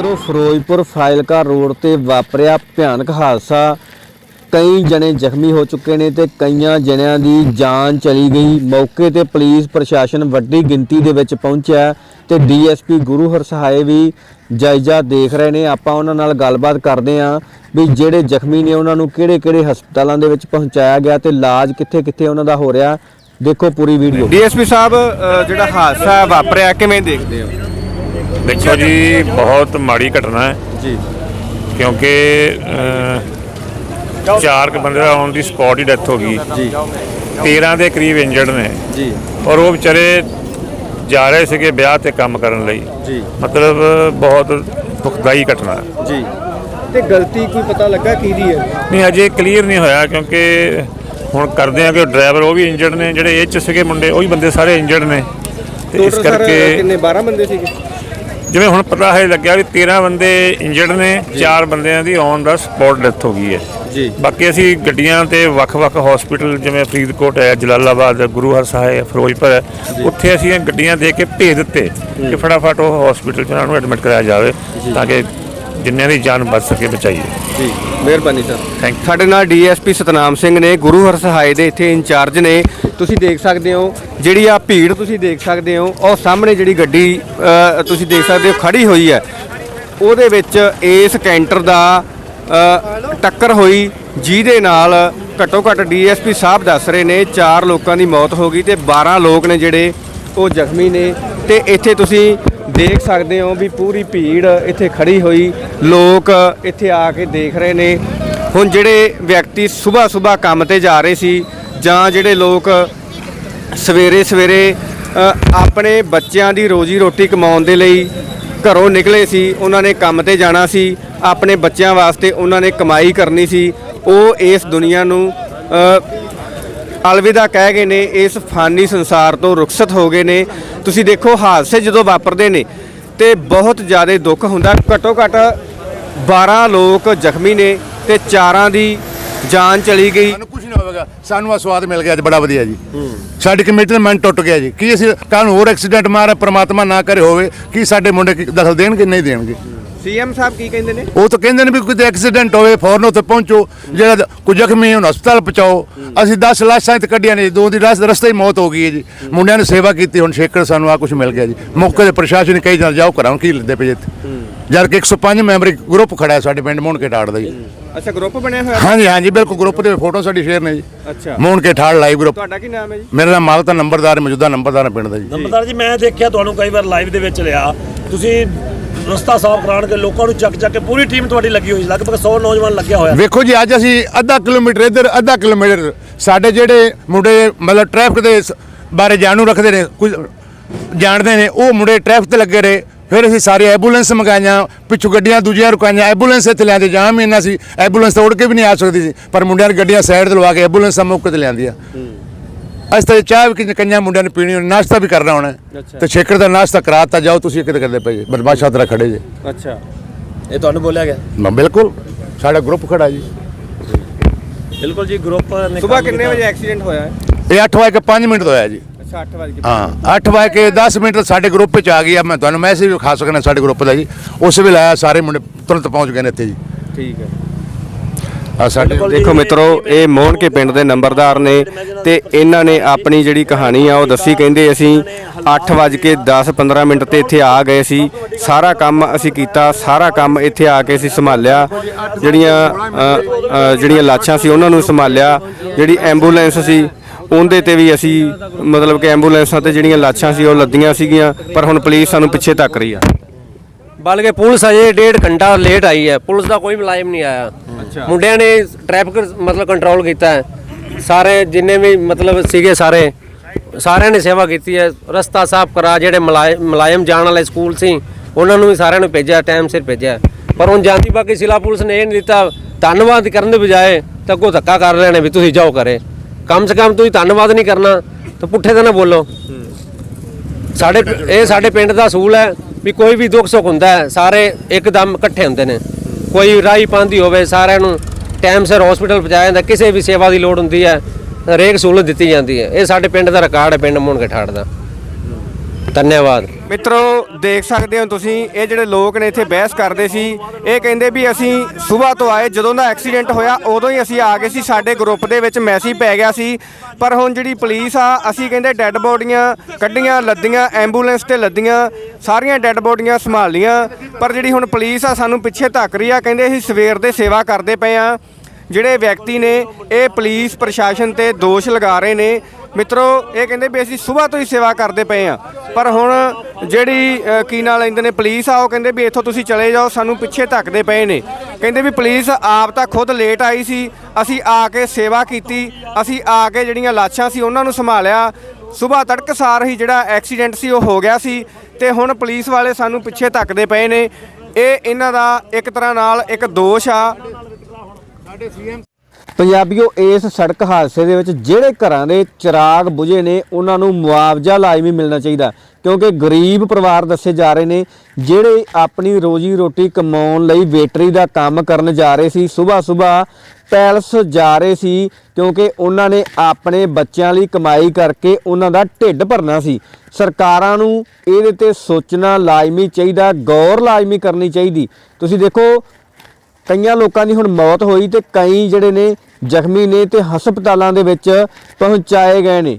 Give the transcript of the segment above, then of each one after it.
ਮਿੱਤਰੋ ਫਿਰੋਜ਼ਪੁਰ ਫਾਇਲਕਾ ਰੋਡ ਤੇ ਵਾਪਰਿਆ ਭਿਆਨਕ ਹਾਦਸਾ। ਕਈ ਜਣੇ ਜ਼ਖਮੀ ਹੋ ਚੁੱਕੇ ਨੇ ਤੇ ਕਈਆਂ ਜਣਿਆਂ ਦੀ ਜਾਨ ਚਲੀ ਗਈ। ਮੌਕੇ ਤੇ ਪੁਲਿਸ ਪ੍ਰਸ਼ਾਸਨ ਵੱਡੀ ਗਿਣਤੀ ਦੇ ਵਿੱਚ ਪਹੁੰਚਿਆ ਤੇ ਡੀਐਸਪੀ ਗੁਰੂ ਹਰਸਹਾਏ ਵੀ ਜਾਇਜ਼ਾ ਦੇਖ ਰਹੇ ਨੇ। ਆਪਾਂ ਉਹਨਾਂ ਨਾਲ ਗੱਲਬਾਤ ਕਰਦੇ ਆਂ ਵੀ ਜਿਹੜੇ ਜ਼ਖਮੀ ਨੇ ਉਹਨਾਂ ਨੂੰ ਕਿਹੜੇ-ਕਿਹੜੇ ਹਸਪਤਾਲਾਂ ਦੇ ਵਿੱਚ ਪਹੁੰਚਾਇਆ ਗਿਆ ਤੇ ਇਲਾਜ ਕਿੱਥੇ-ਕਿੱਥੇ ਉਹਨਾਂ ਦਾ ਹੋ ਰਿਹਾ। ਦੇਖੋ ਪੂਰੀ ਵੀਡੀਓ। ਡੀਐਸਪੀ ਸਾਹਿਬ ਜਿਹੜਾ ਹਾਦਸਾ ਵਾਪਰਿਆ, ਕਿਵੇਂ ਦੇਖਦੇ ਹੋ? ਦੇਖੋ ਜੀ ਬਹੁਤ ਮਾੜੀ ਘਟਨਾ ਹੈ। ਜੀ। ਕਿਉਂਕਿ ਅਹ, ਚਾਰ ਕੁ ਬੰਦੇ ਦਾ ਔਨ ਦੀ ਸਪੌਟ ਹੀ ਡੈਥ ਹੋ ਗਈ। ਜੀ। 13 ਦੇ ਕਰੀਬ ਇੰਜਰਡ ਨੇ। ਜੀ। ਔਰ ਉਹ ਵਿਚਾਰੇ ਜਾ ਰਹੇ ਸੀਗੇ ਵਿਆਹ ਤੇ ਕੰਮ ਕਰਨ ਲਈ। ਜੀ। ਮਤਲਬ ਬਹੁਤ ਦੁਖਦਾਈ ਘਟਨਾ ਹੈ। ਜੀ। ਤੇ ਗਲਤੀ ਕੋਈ ਪਤਾ ਲੱਗਾ ਕਿਹਦੀ ਹੈ? ਨਹੀਂ ਅਜੇ ਕਲੀਅਰ ਨਹੀਂ ਹੋਇਆ ਕਿਉਂਕਿ ਹੁਣ ਕਰਦੇ ਆ ਕਿ ਡਰਾਈਵਰ ਉਹ ਵੀ ਇੰਜਰਡ ਨੇ ਜਿਹੜੇ ਇਹ ਚ ਸੀਗੇ ਮੁੰਡੇ ਉਹ ਵੀ ਬੰਦੇ ਸਾਰੇ ਇੰਜਰਡ ਨੇ। ਤੇ ਇਸ ਟੋਟਲ ਸਰ ਕਰਕੇ ਕਿੰਨੇ? 12 ਬੰਦੇ ਸੀਗੇ? ਜਿਵੇਂ ਹੁਣ ਪਤਾ ਹੈ ਲੱਗਿਆ ਵੀ 13 ਬੰਦੇ ਇੰਜਰਡ ਨੇ ਚਾਰ ਬੰਦਿਆਂ ਦੀ ਔਨ ਦਾ ਸਪੌਟ ਡੈਥ ਹੋ ਗਈ ਹੈ। ਜੀ। ਬਾਕੀ ਅਸੀਂ ਗੱਡੀਆਂ ਤੇ ਵੱਖ-ਵੱਖ ਹਸਪੀਟਲ ਜਿਵੇਂ ਫਰੀਦਕੋਟ ਹੈ ਜਲਾਲਾਬਾਦ ਹੈ, ਗੁਰੂ ਹਰਸਹਾਏ ਹੈ, ਫਿਰੋਜ਼ਪੁਰ ਹੈ ਉੱਥੇ ਅਸੀਂ ਇਹ ਗੱਡੀਆਂ ਦੇ ਕੇ ਭੇਜ ਦਿੱਤੇ ਕਿ ਫਟਾਫਟ ਉਹ ਹਸਪੀਟਲ 'ਚ ਉਹਨਾਂ ਨੂੰ ਐਡਮਿਟ ਕਰਾਇਆ ਜਾਵੇ ਤਾਂ ਕਿ ਜਿੰਨਿਆਂ ਦੀ ਜਾਨ ਬਚ ਸਕੇ ਬਚਾਈਏ। ਜੀ। ਮਿਹਰਬਾਨੀ ਸਰ। You. ਸਾਡੇ ਨਾਲ ਡੀਐਸਪੀ ਸਤਨਾਮ ਸਿੰਘ ਨੇ ਗੁਰੂ ਹਰਸਹਾਏ ਦੇ ਇੱਥੇ ਇੰਚਾਰਜ ਨੇ ਤੁਸੀਂ ਦੇਖ ਸਕਦੇ ਹੋ, ਜਿਹੜੀ ਆ ਭੀੜ ਤੁਸੀਂ ਦੇਖ ਸਕਦੇ ਹੋ, ਉਹ ਸਾਹਮਣੇ ਜਿਹੜੀ ਗੱਡੀ ਤੁਸੀਂ ਦੇਖ ਸਕਦੇ ਹੋ ਖੜੀ ਹੋਈ ਹੈ। ਉਹਦੇ ਵਿੱਚ ਇਸ ਕੈਂਟਰ ਦਾ ਟੱਕਰ ਹੋਈ, ਜਿਹਦੇ ਨਾਲ ਘੱਟੋ ਘੱਟ ਡੀਐਸਪੀ ਸਾਹਿਬ ਦੱਸ ਰਹੇ ਨੇ, ਚਾਰ ਲੋਕਾਂ ਦੀ ਮੌਤ ਹੋ ਗਈ ਤੇ 12 ਲੋਕ ਨੇ ਜਿਹੜੇ ਉਹ ਜ਼ਖਮੀ ਨੇ। ਤੇ ਇੱਥੇ ਤੁਸੀਂ ਦੇਖ ਸਕਦੇ ਹੋ ਵੀ ਪੂਰੀ ਭੀੜ ਇੱਥੇ ਖੜੀ ਹੋਈ, ਲੋਕ ਇੱਥੇ ਆ ਕੇ ਦੇਖ ਰਹੇ ਨੇ। ਹੁਣ ਜਿਹੜੇ ਵਿਅਕਤੀ ਸਵੇਰ ਸਵੇਰ ਕੰਮ ਤੇ ਜਾ ਰਹੇ ਸੀ ਜਾਂ ਜਿਹੜੇ ਲੋਕ ਸਵੇਰੇ ਸਵੇਰੇ ਆਪਣੇ ਬੱਚਿਆਂ ਦੀ ਰੋਜੀ ਰੋਟੀ ਕਮਾਉਣ ਦੇ ਲਈ ਘਰੋਂ ਨਿਕਲੇ ਸੀ, ਉਹਨਾਂ ਨੇ ਕੰਮ ਤੇ ਜਾਣਾ ਸੀ, ਆਪਣੇ ਬੱਚਿਆਂ ਵਾਸਤੇ ਉਹਨਾਂ ਨੇ ਕਮਾਈ ਕਰਨੀ ਸੀ, ਉਹ ਇਸ ਦੁਨੀਆ ਨੂੰ ਅਲਵਿਦਾ ਕਹਿ ਗਏ ਨੇ, ਇਸ ਫਾਨੀ ਸੰਸਾਰ ਤੋਂ ਰੁਖਸਤ ਹੋ ਗਏ ਨੇ। ਤੁਸੀਂ ਦੇਖੋ ਹਾਦਸੇ ਜਦੋਂ ਵਾਪਰਦੇ ਨੇ ਤੇ ਬਹੁਤ ਜ਼ਿਆਦਾ ਦੁੱਖ ਹੁੰਦਾ, ਘੱਟੋ ਘੱਟ 12 ਲੋਕ ਜ਼ਖਮੀ ਨੇ ਤੇ ਚਾਰਾਂ ਦੀ ਜਾਨ ਚਲੀ ਗਈ। ਸਾਨੂੰ ਕੁਝ ਆ ਸਵਾਦ ਮਿਲ ਗਿਆ ਅੱਜ, ਬੜਾ ਵਧੀਆ ਜੀ। ਸਾਡੀ ਕਮੇਟੀ ਦਾ ਮਨ ਟੁੱਟ ਗਿਆ ਜੀ। ਕੀ ਅਸੀਂ ਕੱਲ ਨੂੰ ਹੋਰ ਐਕਸੀਡੈਂਟ ਮਾਰੇ, ਪ੍ਰਮਾਤਮਾ ਨਾ ਕਰੇ ਹੋਵੇ, ਕੀ ਸਾਡੇ ਮੁੰਡੇ ਦਖਲ ਦੇਣਗੇ, ਨਹੀਂ ਦੇਣਗੇ। ਸੀਐਮ ਸਾਹਿਬ ਕੀ ਕਹਿੰਦੇ ਨੇ? ਉਹ ਤਾਂ ਕਹਿੰਦੇ ਨੇ ਵੀ ਕੋਈ ਐਕਸੀਡੈਂਟ ਹੋਵੇ ਫੌਰਨ ਉੱਥੇ ਪਹੁੰਚੋ ਜਿਹੜਾ ਕੋਈ ਜ਼ਖਮੀ ਉਹਨੂੰ ਹਸਪਤਾਲ ਪਹੁੰਚਾਓ। ਅਸੀਂ 10 ਲਾਸ਼ਾਂ ਤੇ ਕੱਢੀਆਂ ਨੇ ਦੋ ਦੀ ਰਸ- ਰਸਤੇ ਹੀ ਮੌਤ ਹੋ ਗਈ ਹੈ ਜੀ। ਮੁੰਡਿਆਂ ਨੇ ਸੇਵਾ ਕੀਤੀ ਹੁਣ ਸ਼ੇਕਰ ਸਾਨੂੰ ਆ ਕੁਝ ਮਿਲ ਗਿਆ ਜੀ। ਮੌਕੇ ਦੇ ਪ੍ਰਸ਼ਾਸਨ ਨੇ ਕਹੀ ਜਾਂ ਜਾਓ ਘਰਾਂ ਕੀ ਲੈਂਦੇ ਪਏ ਇੱਥੇ? ਜਦ ਕਿ 105 ਮੈਂਬਰੀ ਗਰੁੱਪ ਖੜਾ ਹੈ ਸਾਡੇ ਪਿੰਡ ਮੋਹਨ ਕੇ ਢਾੜ ਦਾ ਜੀ। ਅੱਛਾ ਗਰੁੱਪ ਬਣਿਆ ਹੋਇਆ? ਹਾਂਜੀ ਹਾਂਜੀ ਬਿਲਕੁਲ ਗਰੁੱਪ ਦੇ ਫੋਟੋ ਸਾਡੀ ਸ਼ੇਅਰ ਨੇ ਜੀ। ਅੱਛਾ। ਮੋਹਨ ਕੇ ਠਾੜ ਲਾਈਵ ਗਰੁੱਪ ਤੁਹਾਡਾ ਕੀ ਨਾਮ ਹੈ ਜੀ? ਮੇਰਾ ਨਾਮ ਮਾਲਤਾ ਨੰਬਰਦਾਰ ਮੌਜੂਦਾ ਨੰਬਰਦਾਰ ਪਿੰਡ ਦਾ ਜੀ। ਨੰਬਰਦਾਰ ਜੀ ਮੈਂ ਦੇਖਿਆ ਤੁਹਾਨੂੰ ਕਈ ਵਾਰ ਲਾਈਵ ਦੇ ਵਿੱਚ ਲਿਆ ਤੁਸੀਂ ਰਸਤਾ ਸਾਫ਼ ਕਰਾਉਣ ਕੇ ਲੋਕਾਂ ਨੂੰ ਚੱਕ ਚੱਕ ਕੇ ਪੂਰੀ ਟੀਮ ਤੁਹਾਡੀ ਲੱਗੀ ਹੋਈ ਲਗਭਗ 100 ਨੌਜਵਾਨ ਲੱਗਿਆ ਹੋਇਆ। ਵੇਖੋ ਜੀ ਅੱਜ ਅਸੀਂ ਅੱਧਾ ਕਿਲੋਮੀਟਰ ਇੱਧਰ ਅੱਧਾ ਕਿਲੋਮੀਟਰ ਸਾਡੇ ਜਿਹੜੇ ਮੁੰਡੇ ਮਤਲਬ ਟ੍ਰੈਫਿਕ ਦੇ ਬਾਰੇ ਜਾਣੂ ਰੱਖਦੇ ਨੇ ਕੁਝ ਜਾਣਦੇ ਨੇ ਉਹ ਮੁੰਡੇ ਟ੍ਰੈਫਿਕ ਤੇ ਲੱਗੇ ਰਹੇ। ਫਿਰ ਅਸੀਂ ਸਾਰੇ ਐਂਬੂਲੈਂਸ ਮੰਗਾਈਆਂ ਪਿੱਛੋਂ ਗੱਡੀਆਂ ਦੂਜੀਆਂ ਰੁਕਾਈਆਂ ਐਂਬੂਲੈਂਸ ਇੱਥੇ ਲਿਆਂਦੇ ਜਾਮ ਇੰਨਾ ਸੀ ਐਂਬੂਲੈਂਸ ਤਾਂ ਉੜ ਕੇ ਵੀ ਨਹੀਂ ਆ ਸਕਦੀ ਸੀ। ਪਰ ਮੁੰਡਿਆਂ ਨੇ ਗੱਡੀਆਂ ਸਾਈਡ ਤੇ ਲਵਾ ਕੇ ਐਂਬੂਲੈਂਸਾਂ ਮੌਕੇ ਤੇ ਲਿਆਂਦੀਆਂ। ਅਸੀਂ ਤਾਂ ਚਾਹ ਵੀ ਕਿ ਕੰਨਿਆਂ ਮੁੰਡਿਆਂ ਨੇ ਪੀਣੀ ਹੋਣੀ, ਨਾਸ਼ਤਾ ਵੀ ਕਰਨਾ ਹੋਣਾ। ਤੇ ਛੇਕਰ ਦਾ ਨਾਸ਼ਤਾ ਕਰਾਤਾ ਜਾਓ ਤੁਸੀਂ ਕਿਤੇ ਕਰਦੇ ਪਏ ਬਦਮਾਸ਼ਾਂ ਤਰ੍ਹਾਂ ਖੜੇ ਜੇ। ਅੱਛਾ। ਇਹ ਤੁਹਾਨੂੰ ਬੋਲਿਆ ਗਿਆ? ਮੈਂ ਬਿਲਕੁਲ। ਸਾਡਾ ਗਰੁੱਪ ਖੜਾ ਜੀ। ਬਿਲਕੁਲ ਜੀ ਗਰੁੱਪ ਨੇ ਸਵੇਰ ਕਿੰਨੇ। ਵਜੇ ਐਕਸੀਡੈਂਟ ਹੋਇਆ ਹੈ? ਇਹ 8 ਵਜੇ ਕੇ 5 ਮਿੰਟ ਤੋਂ ਹੋਇਆ ਜੀ। ਅੱਛਾ 8 ਵਜੇ ਹਾਂ 8 ਵਜੇ ਕੇ 10 ਮਿੰਟ ਸਾਡੇ ਗਰੁੱਪ ਵਿੱਚ ਆ ਗਿਆ ਮੈਂ ਤੁਹਾਨੂੰ ਮੈਸੇਜ ਵੀ ਖਾ ਸਕਣਾ ਸਾਡੇ ਗਰੁੱਪ ਦਾ ਜੀ। ਉਸ ਵੇਲੇ ਆਇਆ ਸਾਰੇ ਮੁੰਡੇ ਤੁਰੰਤ ਪਹੁੰਚ ਗਏ ਨੇ ਇੱਥੇ ਜੀ। ਠੀਕ ਹੈ। ਆ ਸਾਡੇ ਦੇਖੋ ਮਿੱਤਰੋ, ਇਹ ਮੋਹਨ ਕੇ ਪਿੰਡ ਦੇ ਨੰਬਰਦਾਰ ਨੇ ਤੇ ਇਹਨਾਂ ਨੇ ਆਪਣੀ ਜਿਹੜੀ ਕਹਾਣੀ ਆ ਉਹ ਦੱਸੀ। ਕਹਿੰਦੇ ਅਸੀਂ 8 ਵਜ ਕੇ 10-15 ਮਿੰਟ ਤੇ ਇੱਥੇ ਆ ਗਏ ਸੀ। ਸਾਰਾ ਕੰਮ ਅਸੀਂ ਕੀਤਾ, ਸਾਰਾ ਕੰਮ ਇੱਥੇ ਆ ਕੇ ਅਸੀਂ ਸੰਭਾਲਿਆ। ਜਿਹੜੀਆਂ ਜਿਹੜੀਆਂ ਲਾਸ਼ਾਂ ਸੀ ਉਹਨਾਂ ਨੂੰ ਸੰਭਾਲਿਆ। ਜਿਹੜੀ ਐਂਬੂਲੈਂਸ ਸੀ, ਉਹਦੇ ਤੇ ਵੀ ਅਸੀਂ ਮਤਲਬ ਕਿ ਐਂਬੂਲੈਂਸਾਂ ਤੇ ਜਿਹੜੀਆਂ ਲਾਸ਼ਾਂ ਸੀ ਉਹ ਲੱਦੀਆਂ ਸੀਗੀਆਂ, ਪਰ ਹੁਣ ਪੁਲਿਸ ਸਾਨੂੰ ਪਿੱਛੇ ਤੱਕ ਰਹੀ ਆ। ਬਲਕਿ ਪੁਲਿਸ ਅਜੇ ਡੇਢ ਘੰਟਾ ਲੇਟ ਆਈ ਹੈ। ਪੁਲਿਸ ਦਾ ਕੋਈ ਮੁਲਾਜ਼ਮ ਨਹੀਂ ਆਇਆ। ਮੁੰਡਿਆਂ ਨੇ ਟ੍ਰੈਫਿਕ ਮਤਲਬ ਕੰਟਰੋਲ ਕੀਤਾ ਹੈ। ਸਾਰੇ ਜਿੰਨੇ ਵੀ ਮਤਲਬ ਸੀਗੇ ਸਾਰੇ, ਸਾਰਿਆਂ ਨੇ ਸੇਵਾ ਕੀਤੀ ਹੈ। ਰਸਤਾ ਸਾਫ਼ ਕਰਾ, ਜਿਹੜੇ ਮਲਾਇਮ ਮੁਲਾਜ਼ਮ ਜਾਣ ਵਾਲੇ ਸਕੂਲ ਸੀ, ਉਹਨਾਂ ਨੂੰ ਵੀ ਸਾਰਿਆਂ ਨੂੰ ਭੇਜਿਆ ਟਾਈਮ ਸਿਰ ਭੇਜਿਆ। ਪਰ ਹੁਣ ਜਾਂਦੀ ਬਾਕੀ ਜ਼ਿਲ੍ਹਾ ਪੁਲਿਸ ਨੇ ਇਹ ਨਹੀਂ ਦਿੱਤਾ, ਧੰਨਵਾਦ ਕਰਨ ਦੇ ਬਜਾਏ ਤਾਂ ਧੱਕਾ ਕਰ ਰਹੇ ਨੇ ਵੀ ਤੁਸੀਂ ਜਾਓ ਕਰੇ ਕਮ ਸੇ ਕਮ ਤੁਸੀਂ ਧੰਨਵਾਦ ਨਹੀਂ ਕਰਨਾ, ਤਾਂ ਪੁੱਠੇ ਤਾਂ ਨਾ ਬੋਲੋ। ਸਾਡੇ, ਇਹ ਸਾਡੇ ਪਿੰਡ ਦਾ ਅਸੂਲ ਹੈ ਵੀ ਕੋਈ ਵੀ ਦੁੱਖ ਸੁੱਖ ਹੁੰਦਾ ਹੈ, ਸਾਰੇ ਇੱਕਦਮ ਇਕੱਠੇ ਹੁੰਦੇ ਨੇ। ਕੋਈ ਰਾਈ ਪਾਉਂਦੀ ਹੋਵੇ, ਸਾਰਿਆਂ ਨੂੰ ਟਾਈਮ ਸਿਰ ਹਸਪੀਟਲ ਪਹੁੰਚਾਇਆ ਜਾਂਦਾ, ਕਿਸੇ ਵੀ ਸੇਵਾ ਦੀ ਲੋੜ ਹੁੰਦੀ ਹੈ, ਹਰੇਕ ਸਹੂਲਤ ਦਿੱਤੀ ਜਾਂਦੀ ਹੈ। ਇਹ ਸਾਡੇ ਪਿੰਡ ਦਾ ਰਿਕਾਰਡ ਹੈ, ਪਿੰਡ ਮੋਹਨ ਕੇ ਦਾ। ਧੰਨਵਾਦ। ਮਿੱਤਰੋ, ਦੇਖ ਸਕਦੇ ਹੋ ਤੁਸੀਂ, ਇਹ ਜਿਹੜੇ ਲੋਕ ਨੇ ਇੱਥੇ ਬਹਿਸ ਕਰਦੇ ਸੀ, ਇਹ ਕਹਿੰਦੇ ਵੀ ਅਸੀਂ ਸਵੇਰ ਤੋਂ ਆਏ, ਜਦੋਂ ਦਾ ਐਕਸੀਡੈਂਟ ਹੋਇਆ, ਉਦੋਂ ਹੀ ਅਸੀਂ ਆ ਗਏ ਸੀ, ਸਾਡੇ ਗਰੁੱਪ ਦੇ ਵਿੱਚ ਮੈਸੇਜ ਪੈ ਗਿਆ ਸੀ। ਪਰ ਹੁਣ ਜਿਹੜੀ ਪੁਲਿਸ ਆ, ਅਸੀਂ ਕਹਿੰਦੇ ਡੈੱਡ ਬੋਡੀਆਂ ਕੱਢੀਆਂ, ਲੱਦੀਆਂ, ਐਂਬੂਲੈਂਸ ਤੇ ਲੱਦੀਆਂ, ਸਾਰੀਆਂ ਡੈੱਡ ਬੋਡੀਆਂ ਸੰਭਾਲ ਲੀਆਂ ਪਰ ਜਿਹੜੀ ਹੁਣ ਪੁਲਿਸ ਆ, ਸਾਨੂੰ ਪਿੱਛੇ ਧੱਕ ਰਹੀ ਆ, ਕਹਿੰਦੇ ਅਸੀਂ ਸਵੇਰ ਦੇ ਸੇਵਾ ਕਰਦੇ ਪਏ ਆ। ਜਿਹੜੇ ਵਿਅਕਤੀ ਨੇ, ਇਹ ਪੁਲਿਸ, ਪ੍ਰਸ਼ਾਸਨ ਤੇ ਦੋਸ਼ ਲਗਾ ਰਹੇ ਨੇ। ਮਿੱਤਰੋ ਇਹ ਕਹਿੰਦੇ ਵੀ ਅਸੀਂ ਸਵੇਰ ਤੋਂ ਹੀ ਸੇਵਾ ਕਰਦੇ ਪਏ ਆ ਪਰ ਹੁਣ ਜਿਹੜੀ ਅ, ਕੀ ਨਾਲ ਲੈਂਦੇ ਨੇ ਪੁਲਿਸ ਆ ਉਹ ਕਹਿੰਦੇ ਵੀ ਇੱਥੋਂ ਤੁਸੀਂ ਚਲੇ ਜਾਓ ਸਾਨੂੰ ਪਿੱਛੇ ਧੱਕਦੇ ਪਏ ਨੇ। ਕਹਿੰਦੇ ਵੀ ਪੁਲਿਸ ਆਪ ਤਾਂ ਖੁਦ ਲੇਟ ਆਈ ਸੀ ਅਸੀਂ ਆ ਕੇ ਸੇਵਾ ਕੀਤੀ ਅਸੀਂ ਆ ਕੇ ਜਿਹੜੀਆਂ ਲਾਸ਼ਾਂ ਸੀ ਉਹਨਾਂ ਨੂੰ ਸੰਭਾਲਿਆ। ਸਵੇਰ ਤੜਕਸਾਰ ਹੀ ਜਿਹੜਾ ਐਕਸੀਡੈਂਟ ਸੀ ਉਹ ਹੋ ਗਿਆ ਸੀ ਤੇ ਹੁਣ ਪੁਲਿਸ ਵਾਲੇ ਸਾਨੂੰ ਪਿੱਛੇ ਧੱਕਦੇ ਪਏ ਨੇ। ਇਹ ਇਹਨਾਂ ਦਾ ਇੱਕ ਤਰ੍ਹਾਂ ਨਾਲ ਇੱਕ ਦੋਸ਼ ਆ। ਪੰਜਾਬੀਓ, ਇਸ ਸੜਕ ਹਾਦਸੇ ਦੇ ਵਿੱਚ ਜਿਹੜੇ ਘਰਾਂ ਦੇ ਚਿਰਾਗ ਬੁਝੇ ਨੇ, ਉਹਨਾਂ ਨੂੰ ਮੁਆਵਜ਼ਾ ਲਾਜ਼ਮੀ ਮਿਲਣਾ ਚਾਹੀਦਾ ਕਿਉਂਕਿ ਗਰੀਬ ਪਰਿਵਾਰ ਦੱਸੇ ਜਾ ਰਹੇ ਨੇ, ਜਿਹੜੇ ਆਪਣੀ ਰੋਜੀ ਰੋਟੀ ਕਮਾਉਣ ਲਈ ਵੇਟਰੀ ਦਾ ਕੰਮ ਕਰਨ ਜਾ ਰਹੇ ਸੀ ਸਵੇਰ ਸਵੇਰ ਪੈਲਸ ਜਾ ਰਹੇ ਸੀ, ਕਿਉਂਕਿ ਉਹਨਾਂ ਨੇ ਆਪਣੇ ਬੱਚਿਆਂ ਲਈ ਕਮਾਈ ਕਰਕੇ ਉਹਨਾਂ ਦਾ ਢਿੱਡ ਭਰਨਾ ਸੀ। ਸਰਕਾਰਾਂ ਨੂੰ ਇਹਦੇ ਤੇ ਸੋਚਣਾ ਲਾਜ਼ਮੀ ਚਾਹੀਦਾ, ਗੌਰ ਲਾਜ਼ਮੀ ਕਰਨੀ ਚਾਹੀਦੀ। ਤੁਸੀਂ ਦੇਖੋ ਕਈਆਂ ਲੋਕਾਂ ਦੀ ਹੁਣ ਮੌਤ ਹੋਈ ਤੇ ਕਈ ਜਿਹੜੇ ਨੇ ਜ਼ਖਮੀ ਨੇ ਤੇ ਹਸਪਤਾਲਾਂ ਦੇ ਵਿੱਚ ਪਹੁੰਚਾਏ ਗਏ ਨੇ।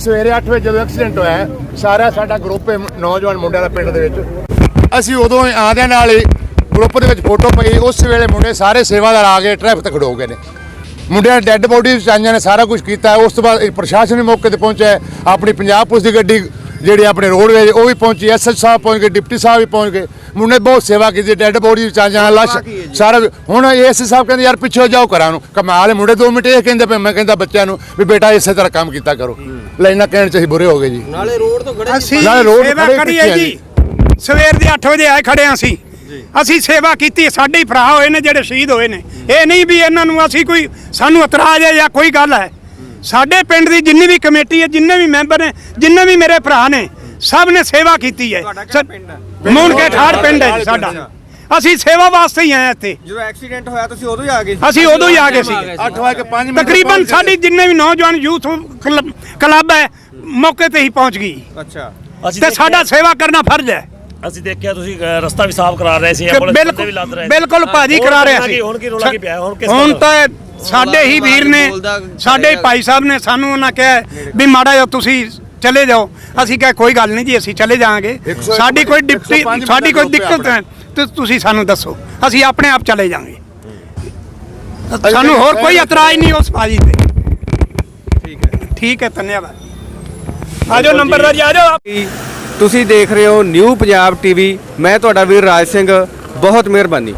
ਸਵੇਰੇ 8 ਵਜੇ ਜਦੋਂ ਐਕਸੀਡੈਂਟ ਹੋਇਆ, ਸਾਰਾ ਸਾਡਾ ਗਰੁੱਪ ਹੈ ਨੌਜਵਾਨ ਮੁੰਡਿਆਂ ਦਾ ਪਿੰਡ ਦੇ ਵਿੱਚ। ਅਸੀਂ ਉਦੋਂ ਹੀ ਆਂਦਿਆਂ ਨਾਲ ਹੀ ਗਰੁੱਪ ਦੇ ਵਿੱਚ ਫੋਟੋ ਪਈ, ਉਸ ਵੇਲੇ ਮੁੰਡੇ ਸਾਰੇ ਸੇਵਾਦਾਰ ਆ ਗਏ ਟ੍ਰੈਫਿਕ ਤੇ ਖੜੋ ਗਏ ਨੇ। ਮੁੰਡਿਆਂ ਨੇ ਡੈੱਡ ਬੋਡੀ ਚਾਈਆਂ ਨੇ, ਸਾਰਾ ਕੁਝ ਕੀਤਾ, ਉਸ ਤੋਂ ਬਾਅਦ ਪ੍ਰਸ਼ਾਸਨ ਵੀ ਮੌਕੇ ਤੇ ਪਹੁੰਚਿਆ, ਆਪਣੀ ਪੰਜਾਬ ਪੁਲਿਸ ਦੀ ਗੱਡੀ ਜਿਹੜੀ ਆਪਣੇ ਰੋਡਵੇਜ ਉਹ ਵੀ ਪਹੁੰਚੀ ਐਸਐਚ ਸਾਹਿਬ ਪਹੁੰਚ ਗਏ ਡਿਪਟੀ ਸਾਹਿਬ ਵੀ ਪਹੁੰਚ ਗਏ। ਮੁੰਡੇ ਬਹੁਤ ਸੇਵਾ ਕੀਤੀ ਡੈੱਡ ਬੋਡੀ ਚਾਈਆਂ ਲਾਸ਼ ਸਾਰਾ ਹੁਣ ਐਸਐਚ ਸਾਹਿਬ ਕਹਿੰਦੇ ਯਾਰ ਪਿੱਛੇ ਜਾਓ ਘਰਾਂ ਨੂੰ। ਕਮਾਲ ਮੁੰਡੇ 2 ਮਿੰਟ ਇਹ ਕਹਿੰਦੇ ਪਏ ਮੈਂ ਕਹਿੰਦਾ ਬੱਚਿਆਂ ਨੂੰ ਵੀ ਬੇਟਾ ਇਸੇ ਤਰ੍ਹਾਂ ਕੰਮ ਕੀਤਾ ਕਰੋ। ਲੈ ਇਹਨਾਂ ਕਹਿਣ ਚ ਅਸੀਂ ਬੁਰੇ ਹੋ ਗਏ ਜੀ। ਨਾਲੇ ਰੋਡ ਸੇਵਾ ਖੜੇ ਕਰੀ ਆ ਜੀ? ਸਵੇਰ ਦੇ 8 ਵਜੇ ਆਏ ਖੜੇ ਹਾਂ ਅਸੀਂ ਅਸੀਂ ਸੇਵਾ ਕੀਤੀ ਸਾਡੇ ਹੀ ਭਰਾ ਹੋਏ ਨੇ ਜਿਹੜੇ ਸ਼ਹੀਦ ਹੋਏ ਨੇ। ਇਹ ਨਹੀਂ ਵੀ ਇਹਨਾਂ ਨੂੰ ਅਸੀਂ ਕੋਈ ਸਾਨੂੰ ਇਤਰਾਜ਼ ਹੈ ਜਾਂ ਕੋਈ ਗੱਲ ਹੈ। ਸਾਡੇ ਪਿੰਡ ਦੀ ਜਿੰਨੀ ਵੀ ਕਮੇਟੀ ਹੈ ਜਿੰਨੇ ਵੀ ਮੈਂਬਰ ਨੇ ਜਿੰਨੇ ਵੀ ਮੇਰੇ ਭਰਾ ਨੇ ਸਭ ਨੇ ਸੇਵਾ ਕੀਤੀ ਹੈ। ਮੂਨ ਕੇ ਠਾੜ ਪਿੰਡ ਹੈ ਜੀ ਸਾਡਾ। ਅਸੀਂ ਸੇਵਾ ਵਾਸਤੇ ਹੀ ਆਏ ਇੱਥੇ। ਜਦੋਂ ਐਕਸੀਡੈਂਟ ਹੋਇਆ ਤੁਸੀਂ ਉਦੋਂ ਹੀ ਆ ਗਏ ਅਸੀਂ ਉਦੋਂ ਹੀ ਆ ਗਏ ਸੀ। 8 ਵਜੇ 5 ਮਿੰਟ ਤਕਰੀਬਨ ਸਾਡੀ ਜਿੰਨੇ ਵੀ ਨੌਜਵਾਨ ਯੂਥ ਕਲੱਬ ਹੈ ਮੌਕੇ ਤੇ ਹੀ ਪਹੁੰਚ ਗਈ। ਅੱਛਾ। ਅਸੀਂ ਤੇ ਸਾਡਾ ਸੇਵਾ ਕਰਨਾ ਫਰਜ਼ ਹੈ। ਅਸੀਂ ਦੇਖਿਆ ਤੁਸੀਂ ਰਸਤਾ ਵੀ ਸਾਫ਼ ਕਰਾ ਰਹੇ ਸੀ ਬਿਲਕੁਲ ਲੱਦ ਰਹੇ ਸੀ। ਬਿਲਕੁਲ ਭਾਜੀ ਕਰਾ ਰਿਹਾ ਸੀ। ਹੁਣ ਕੀ ਰੌਲਾ ਕੀ ਪਿਆ? ਹੁਣ ਕਿਸ ਹੁਣ? ਤਾਂ ਸਾਡੇ ਹੀ ਵੀਰ ਨੇ ਸਾਡੇ ਹੀ ਭਾਈ ਸਾਹਿਬ ਨੇ ਸਾਨੂੰ ਉਹਨਾਂ ਕਿਹਾ ਵੀ ਮਾੜਾ ਜਿਹਾ ਤੁਸੀਂ ਚਲੇ ਜਾਓ। ਅਸੀਂ ਕਿਹਾ ਕੋਈ ਗੱਲ ਨਹੀਂ ਜੀ ਅਸੀਂ ਚਲੇ ਇੱਕ ਸਾਡੀ ਕੋਈ ਡਿਪਟੀ ਸਾਡੀ ਕੋਈ ਦਿੱਕਤ ਹੈ ਤੇ ਤੁਸੀਂ ਸਾਨੂੰ ਦੱਸੋ। ਅਸੀਂ ਆਪਣੇ ਆਪ ਚਲੇ ਜਾਵਾਂਗੇ। ਸਾਨੂੰ ਹੋਰ ਕੋਈ ਇਤਰਾਜ਼ ਨਹੀਂ ਉਸ ਭਾਜੀ ਤੇ। ਠੀਕ ਹੈ। ਠੀਕ ਹੈ ਧੰਨਵਾਦ। ਆਜੋ ਨੰਬਰਦਾਰ ਜੀ ਆਜੋ। ਤੁਸੀਂ ਦੇਖ ਰਹੇ ਹੋ ਨਿਊ ਪੰਜਾਬ ਟੀਵੀ। ਮੈਂ ਤੁਹਾਡਾ ਵੀਰ ਰਾਜ ਸਿੰਘ। ਬਹੁਤ ਮਿਹਰਬਾਨੀ।